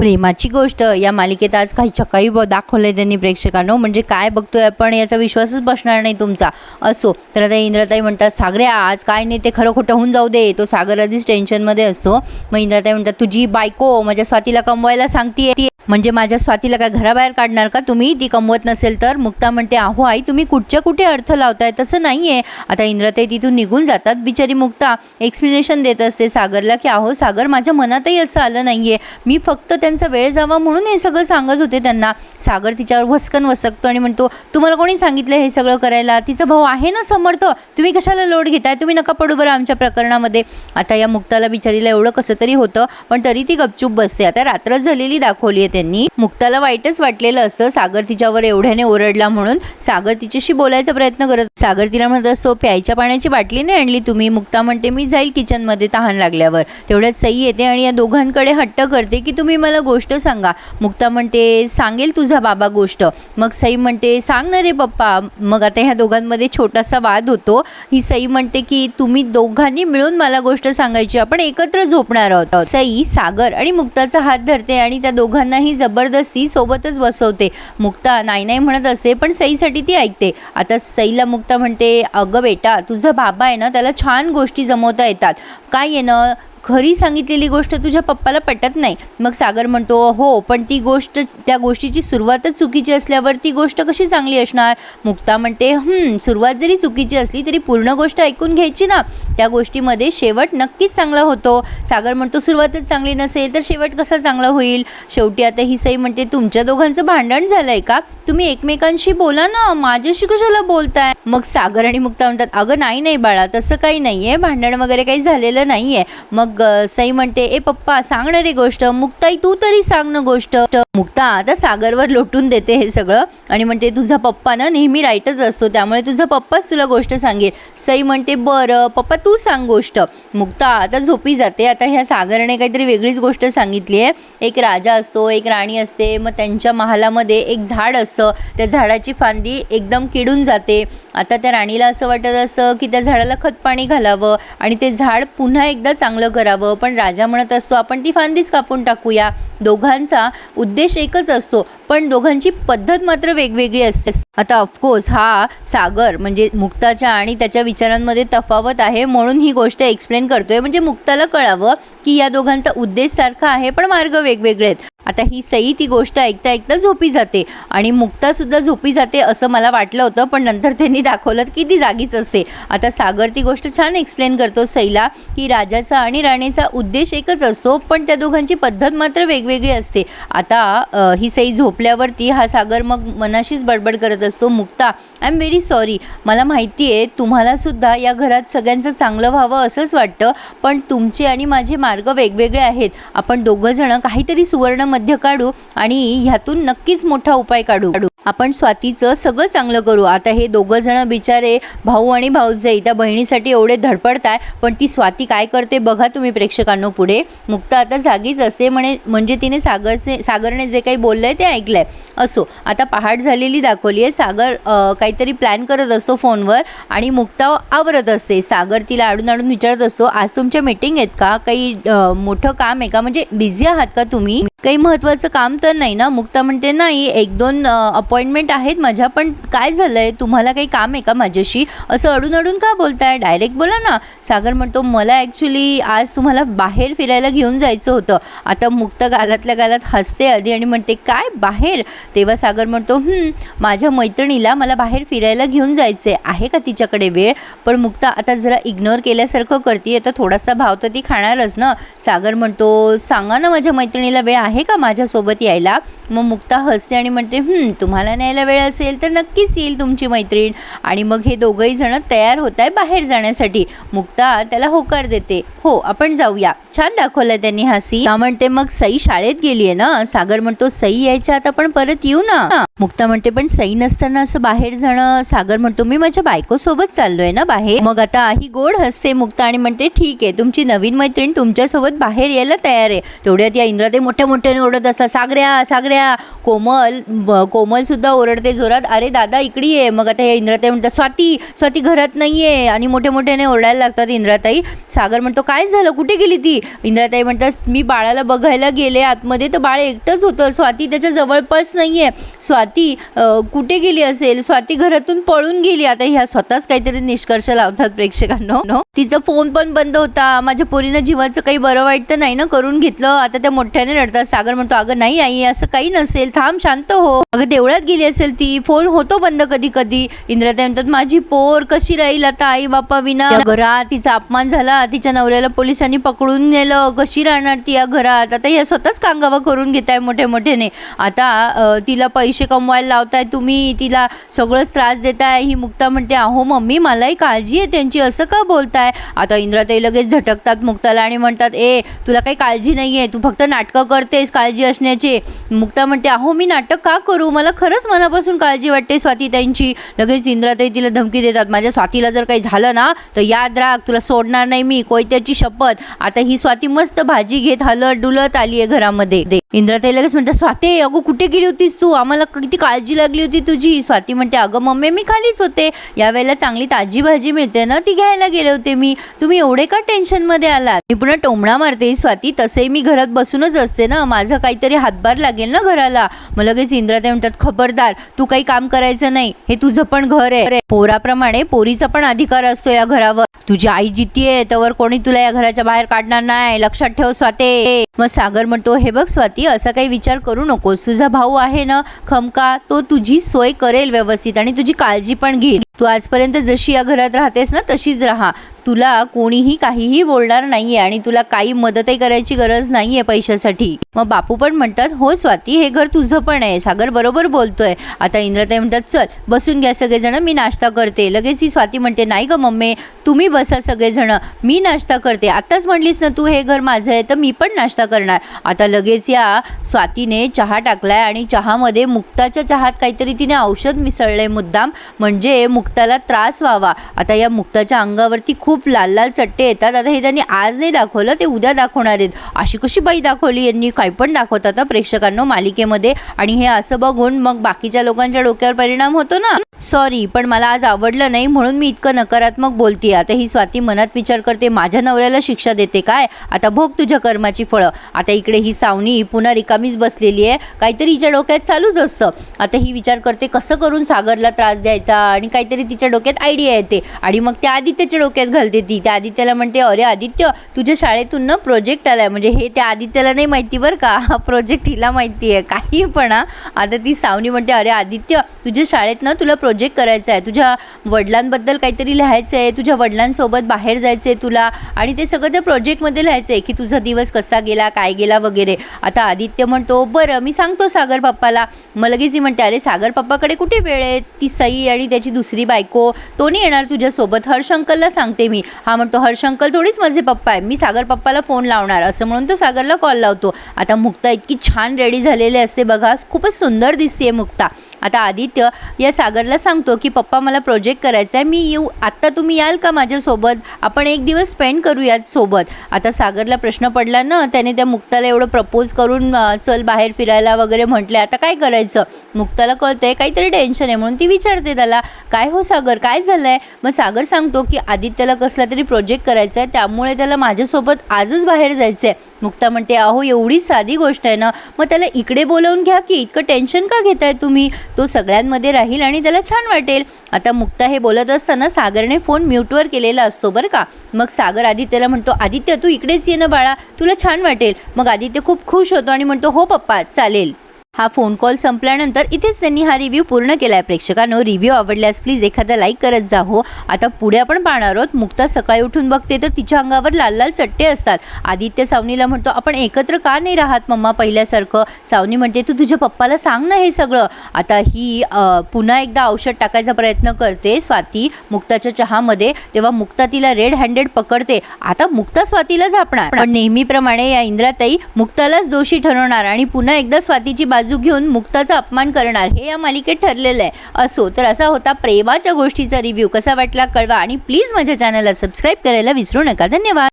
प्रेमाची गोष्ट. या मालिकेत आज काही चकाई ब दाखवलं त्यांनी प्रेक्षकांनो. म्हणजे काय बघतोय आपण याचा विश्वासच बसणार नाही तुमचा. असो. तर आता इंद्रताई म्हणतात सागऱ्या आज काय नाही ते खरं खोटं होऊन जाऊ दे. तो सागर आधीच टेन्शनमध्ये असतो. मग इंद्रताई म्हणतात तुझी बायको माझ्या स्वातीला कमवायला सांगते म्हणजे माझ्या स्वातीला काय घराबाहेर काढणार का तुम्ही? ती कमवत नसेल तर. मुक्ता म्हणते अहो आई तुम्ही कुठच्या कुठे अर्थ लावताय? तसं नाही आहे आता इंद्रताई तिथून निघून जातात. बिचारी मुक्ता एक्सप्लेनेशन देत असते सागरला की अहो सागर माझ्या मनातही असं आलं नाही आहे मी फक्त त्यांचा वेळ जावा म्हणून हे सगळं सांगत होते त्यांना. सागर तिच्यावर वसकन वसकतो आणि म्हणतो तुम्हाला कोणी सांगितलं हे सगळं करायला? तिचा भाऊ आहे ना समर्थ? तुम्ही कशाला लोड घेताय? तुम्ही नका पडू बरं आमच्या प्रकरणामध्ये. आता या मुक्ताला बिचारीला एवढं कसं तरी होतं पण तरी ती गपचूप बसते. आता रात्रच झालेली दाखवली आहे त्यांनी. मुक्ताला वाईटच वाटलेलं असतं. सागर तिच्यावर एवढ्याने ओरडला म्हणून सागर तिच्याशी बोलायचा प्रयत्न करत सागर तिला म्हणत असतो प्यायच्या पाण्याची बाटली नाही आणली तुम्ही मुक्ता म्हणते मी जाईल किचनमध्ये तहान लागल्यावर. तेवढ्यात सई येते आणि या दोघांकडे हट्ट करते की तुम्ही मला गोष्ट सांगा. मुक्ता म्हणते सांगेल तुझा बाबा गोष्ट. मग सई म्हणते सांग ना रे पप्पा. मग आता ह्या दोघांमध्ये छोटासा वाद होतो. ही सई म्हणते की तुम्ही दोघांनी मिळून मला गोष्ट सांगायची. आपण एकत्र झोपणार आहोत. सई सागर आणि मुक्ताचा हात धरते आणि त्या दोघांनाही जबरदस्ती सोबतच बसवते. मुक्ता नाही नाही म्हणत असते पण सईसाठी ती ऐकते. आता सईला मुक्ता म्हणते अगं बेटा तुझा बाबा आहे ना त्याला छान गोष्टी जमवता येतात. काय आहे ना खरी सांगितलेली गोष्ट तुझ्या पप्पाला पटत नाही. मग सागर म्हणतो हो पण ती गोष्ट त्या गोष्टीची सुरुवातच चुकीची असल्यावर ती गोष्ट कशी चांगली असणार? मुक्ता म्हणते सुरुवात जरी चुकीची असली तरी पूर्ण गोष्ट ऐकून घ्यायची ना. त्या गोष्टीमध्ये शेवट नक्कीच चांगला होतो. सागर म्हणतो सुरुवातच चांगली नसेल तर शेवट कसा चांगला होईल? शेवटी आता ही सई म्हणते तुमच्या दोघांचं भांडण झालं आहे का? तुम्ही एकमेकांशी बोला ना. माझ्याशी कशाला बोलताय? मग सागर आणि मुक्ता म्हणतात अगं नाही नाही बाळा तसं काही नाही आहे भांडण वगैरे काही झालेलं नाही आहे मग मग सई म्हणते ए पप्पा सांग ना रे गोष्ट. मुक्ताई तू तरी सांग ना गोष्ट. मुक्ता आता सागरवर लोटून देते हे सगळं. आणि म्हणते तुझा पप्पा ना नेहमी राईटच असतो त्यामुळे तुझा पप्पाच तुला गोष्ट सांगेल. सई म्हणते बरं पप्पा तू सांग गोष्ट. मुक्ता आता झोपी जाते. आता ह्या सागरने काहीतरी वेगळीच गोष्ट सांगितली आहे. एक राजा असतो एक राणी असते. मग त्यांच्या महालामध्ये एक झाड असतं. त्या झाडाची फांदी एकदम किडून जाते. आता त्या राणीला असं वाटत असं की त्या झाडाला खतपाणी घालावं. आणि ते झाड पुन्हा एकदा चांगलं करावं. पण राजा म्हणत असतो आपण ती फांदीच कापून टाकूया. दोघांचा उद्देश एकच असतो पण दोघांची पद्धत मात्र वेगवेगळी असते. आता ऑफकोर्स हा सागर म्हणजे मुक्ताच्या आणि त्याच्या विचारांमध्ये तफावत आहे म्हणून ही गोष्ट एक्सप्लेन करतोय. म्हणजे मुक्ताला कळावं की या दोघांचा उद्देश सारखा आहे पण मार्ग वेगवेगळे आहेत. आता ही सई ती गोष्ट ऐकता ऐकता झोपी जाते. आणि मुक्तासुद्धा झोपी जाते असं मला वाटलं होतं पण नंतर त्यांनी दाखवलं की ती जागीच असते. आता सागर ती गोष्ट छान एक्सप्लेन करतो सईला की राजाचा आणि राणीचा उद्देश एकच असतो पण त्या दोघांची पद्धत मात्र वेगवेगळी असते. आता ही सई झोपल्यावरती हा सागर मग मनाशीच बडबड करत असतो Mukta I am very sorry मला माहिती आहे तुम्हालासुद्धा या घरात सगळ्यांचं चांगलं व्हावं असंच वाटतं पण तुमचे आणि माझे मार्ग वेगवेगळे आहेत. आपण दोघंजणं काहीतरी सुवर्ण मध्य काढू आणि ह्यातून नक्कीच मोठा उपाय काढू. आपण स्वातीचं सगळं चांगलं करू. आता हे दोघं जण बिचारे भाऊ आणि भाऊजाई त्या बहिणीसाठी एवढे धडपडताय पण ती स्वाती काय करते बघा तुम्ही प्रेक्षकांनो पुढे. मुक्ता आता जागीच असते म्हणे म्हणजे तिने सागरचे सागरने जे काही बोललंय ते ऐकलंय. असो आता पहाट झालेली दाखवली आहे सागर काहीतरी प्लॅन करत असतो फोनवर आणि मुक्ता आवरत असते. सागर तिला आडून आडून विचारत असतो आज तुमच्या मीटिंग आहेत का? काही मोठं काम आहे का? म्हणजे बिझी आहात का तुम्ही? काही महत्त्वाचं काम तर नाही ना? मुक्ता म्हणते नाही एक दोन अपॉइंटमेंट आहेत माझ्या पण काय झालं आहे तुम्हाला काही काम आहे का माझ्याशी? असं अडून अडून का बोलताय? डायरेक्ट बोला ना. सागर म्हणतो मला ॲक्च्युली आज तुम्हाला बाहेर फिरायला घेऊन जायचं होतं. आता मुक्त गालातल्या गालात हसते आधी आणि म्हणते काय? बाहेर? तेव्हा सागर म्हणतो माझ्या मैत्रिणीला मला बाहेर फिरायला घेऊन जायचं आहे का तिच्याकडे वेळ? पण मुक्ता आता जरा इग्नोर केल्यासारखं करते आता थोडासा भाव तर ती खाणारच ना. सागर म्हणतो सांगा ना माझ्या मैत्रिणीला वेळ आहे का माझ्यासोबत यायला? मग मुक्ता हसते आणि म्हणते तुम्हाला न्यायला वेळ असेल तर नक्कीच येईल तुमची मैत्रीण. आणि मग हे दोघंही जण तयार होत आहे बाहेर जाण्यासाठी. मुक्ता त्याला होकार देते. हो आपण जाऊया. छान दाखवलं त्यांनी हा का म्हणते मग सई शाळेत गेली आहे ना? सागर म्हणतो सई यायच्या आता आपण परत येऊ ना? मुक्ता म्हणते पण सई नसताना असं बाहेर जाणं सागर म्हणतो मी माझ्या बायको सोबत चाललोय ना बाहेर? मग आता ही गोड हसते मुक्ता आणि म्हणते ठीक आहे तुमची नवीन मैत्रीण तुमच्यासोबत बाहेर यायला तयार आहे. तेवढ्यात या इंद्राते मोठ्या मोठ्या मोठ्याने ओरडत असतात. सागऱ्या सागऱ्या कोमल ब- कोमलसुद्धा ओरडते जोरात अरे दादा इकडे ये. मग आता हे इंद्राताई म्हणतात स्वाती स्वाती घरात नाही आहे आणि मोठ्या मोठ्याने ओरडायला लागतात इंद्राताई. सागर म्हणतो काय झालं? कुठे गेली ती? इंद्राताई म्हणतात मी बाळाला बघायला गेले आतमध्ये तर बाळ एकटंच होतं. स्वाती त्याच्या जवळपास नाही आहे स्वाती कुठे गेली असेल? स्वाती घरातून पळून गेली. आता ह्या स्वतःच काहीतरी निष्कर्ष लावतात प्रेक्षकांना. नो तिचा फोन पण बंद होता. माझ्या पोरीनं जीवाचं काही बरं वाईट तर नाही ना? करून घेतलं. आता त्या मोठ्याने रडतात. सागर म्हणतो अगं नाही आई असं काही नसेल. थांब शांत हो. अगं देवळात गेली असेल ती. फोन होतो बंद कधी कधी इंद्राताई म्हणतात माझी पोर कशी राहील आता? आई बापा विना घरात. तिचा अपमान झाला. तिच्या नवऱ्याला पोलिसांनी पकडून नेलं. कशी राहणार ती या घरात? आता या स्वतःच कांगावा करून घेताय मोठे मोठ्याने आता तिला पैसे कमवायला लावताय तुम्ही. तिला सगळंच त्रास देताय. ही मुक्ता म्हणते अहो मम्मी मलाही काळजी आहे त्यांची. असं का बोलताय? आता इंद्राताई लगेच झटकतात मुक्ताला आणि म्हणतात ए तुला काही काळजी नाही आहे तू फक्त नाटकं करते. करतेस काळजी असण्याचे. मुक्ता म्हणते अहो मी नाटक का करू? मला खरंच मनापासून काळजी वाटते स्वातीताईंची लगेच इंद्राताई तिला धमकी देतात. माझ्या स्वातीला जर काही झालं ना तर याद राख तुला सोडणार नाही मी. कोयत्याची शपथ. आता ही स्वाती मस्त भाजी घेत हलत डुलत आली आहे घरामध्ये. दे. इंद्राताई लगेच म्हणतात स्वाती अगं कुठे गेली होतीस तू? आम्हाला किती काळजी लागली होती तुझी. स्वाती म्हणते अगं मम्मी मी खालीच होते. यावेळेला चांगली ताजी भाजी मिळते ना ती घ्यायला गेले होते मी. तुम्ही एवढे का टेन्शनमध्ये आलात? मी पुन्हा टोमणा मारते स्वाती तसंही मी घरात बसूनच असते ना. माझं काहीतरी हातभार लागेल ना घराला? मग लगेच इंद्राताई म्हणतात खबरदार तू काही काम करायचं नाही. हे तुझं पण घर आहे. पोराप्रमाणे पोरीचा पण अधिकार असतो या घरावर. तुझी आई जितीये त्यावर कोणी तुला या घराच्या बाहेर काढणार नाही. लक्षात ठेव स्वाते. मग सागर म्हणतो हे बघ स्वाती असा काही विचार करू नकोस. तुझा भाऊ आहे ना खमका तो तुझी सोय करेल व्यवस्थित आणि तुझी काळजी पण घेईल. तू आजपर्यंत जशी या घरात राहतेस ना तशीच राहा. तुला कोणीही काहीही बोलणार नाहीये आणि तुला काही मदतही करायची गरज नाहीये पैशासाठी. मग बापू पण म्हणतात हो स्वाती हे घर तुझं पण आहे. सागर बरोबर बोलतोय. आता इंद्रताई म्हणतात चल बसून घ्या सगळेजण मी नाश्ता करते. लगेच ही स्वाती म्हणते नाही ग मम्मी तुम्ही बसा सगळेजण मी नाश्ता करते. आत्ताच म्हणलीस ना तू हे घर माझं आहे तर मी पण नाश्ता करणार. आता लगेच या स्वातीने चहा टाकलाय आणि चहामध्ये मुक्ताच्या चहात काहीतरी तिने औषध मिसळलंय मुद्दाम म्हणजे मुक्ताला त्रास व्हावा. आता या मुक्ताच्या अंगावरती खूप लाल लाल चट्टे येतात. आता हे त्यांनी आज नाही दाखवलं ते उद्या दाखवणार आहेत. अशी कशी बाई दाखवली यांनी? काही पण दाखवतात हं प्रेक्षकांनो मालिकेमध्ये. आणि हे असं बघून मग बाकीच्या लोकांच्या डोक्यावर परिणाम होतो ना. सॉरी पण मला आज आवडलं नाही म्हणून मी इतकं नकारात्मक बोलते आता ही स्वाती मनात विचार करते माझ्या नवऱ्याला शिक्षा देते काय? आता भोग तुझ्या कर्माची फळं. आता इकडे ही सावनी पुन्हा रिकामीच बसलेली आहे. काहीतरी हिच्या डोक्यात चालूच असतं. आता ही विचार करते कसं करून सागरला त्रास द्यायचा? आणि काहीतरी तिच्या डोक्यात आयडिया येते. आणि मग त्या आदित्यच्या डोक्यात घालते ती त्या आदित्याला म्हणते अरे आदित्य तुझ्या शाळेतून ना प्रोजेक्ट आला आहे म्हणजे हे त्या आदित्याला नाही माहिती बरं का. हा प्रोजेक्ट हिला माहिती आहे. काही पण आता ती सावनी म्हणते अरे आदित्य तुझ्या शाळेत ना तुला प्रोजेक्ट करायचा आहे. तुझ्या वडिलांबद्दल काहीतरी लिहायचं आहे. तुझ्या वडिलांसोबत बाहेर जायचं आहे तुला. आणि ते सगळं त्या प्रोजेक्टमध्ये लिहायचं आहे की तुझा दिवस कसा गेला काय गेला वगैरे. आता आदित्य म्हणतो बरं मी सांगतो सागर पप्पाला. मग लगेच ही म्हणते अरे सागर पप्पाकडे कुठे वेळ आहे? ती सई आणि त्याची दुसरी बायको. तो नाही येणार तुझ्यासोबत. हर्ष अंकलला सांगते मी. हा म्हणतो हर्ष अंकल थोडीच माझे पप्पा आहे मी सागर पप्पाला फोन लावणार. असं म्हणून तो सागरला कॉल लावतो. आता मुक्ता इतकी छान रेडी झालेली असते बघा. खूपच सुंदर दिसते मुक्ता. आता आदित्य या सागरला सांगतो की पप्पा मला प्रोजेक्ट करायचा आहे. मी येऊ. आत्ता तुम्ही याल का माझ्यासोबत? आपण एक दिवस स्पेंड करूयात सोबत. आता सागरला प्रश्न पडला ना त्याने त्या मुक्ताला एवढं प्रपोज करून चल बाहेर फिरायला वगैरे म्हटले आता काय करायचं? मुक्ताला कळतंय काहीतरी टेन्शन आहे म्हणून ती विचारते त्याला काय हो सागर? काय झालं आहे मग सागर सांगतो की आदित्यला कसला तरी प्रोजेक्ट करायचा आहे. त्यामुळे त्याला माझ्यासोबत आजच बाहेर जायचं आहे मुक्ता म्हणते अहो एवढी साधी गोष्ट आहे ना. मग त्याला इकडे बोलावून घ्या की इतकं टेन्शन का घेताय तुम्ही? तो सगळ्यांमध्ये राहील आणि त्याला छान वाटेल. आता मुक्ता हे बोलत असताना सागरने फोन म्यूटवर केलेला असतो बरं का. मग सागर आदित्यला म्हणतो आदित्य तू इकडेच ये ना बाळा. तुला छान वाटेल. मग आदित्य खूप खुश होतो आणि म्हणतो हो पप्पा चालेल. हा फोन कॉल संपल्यानंतर इथेच त्यांनी हा रिव्ह्यू पूर्ण केला आहे प्रेक्षकांनो रिव्ह्यू आवडल्यास प्लीज एखादा लाईक करत जा हो. आता पुढे आपण पाहणार आहोत मुक्ता सकाळी उठून बघते तर तिच्या अंगावर लाल लाल चट्टे असतात. आदित्य सावनीला म्हणतो आपण एकत्र का नाही राहत मम्मा पहिल्यासारखं? सावनी म्हणते तू तुझ्या पप्पाला सांग ना हे सगळं. आता ही पुन्हा एकदा औषध टाकायचा प्रयत्न करते स्वाती मुक्ताच्या चहामध्ये. तेव्हा मुक्ता तिला रेड हँडेड पकडते. आता मुक्ता स्वातीला झापणार. पण नेहमीप्रमाणे या इंद्राताई मुक्तालाच दोषी ठरवणार आणि पुन्हा एकदा स्वातीची बाजू घेऊन मुक्ताचा अपमान करणार हे या मालिकेत ठरलेलं आहे. असो तर असा होता प्रेमाच्या गोष्टीचा रिव्ह्यू कसा वाटला कळवा आणि प्लीज माझ्या चॅनलला सबस्क्राईब करायला विसरू नका. धन्यवाद.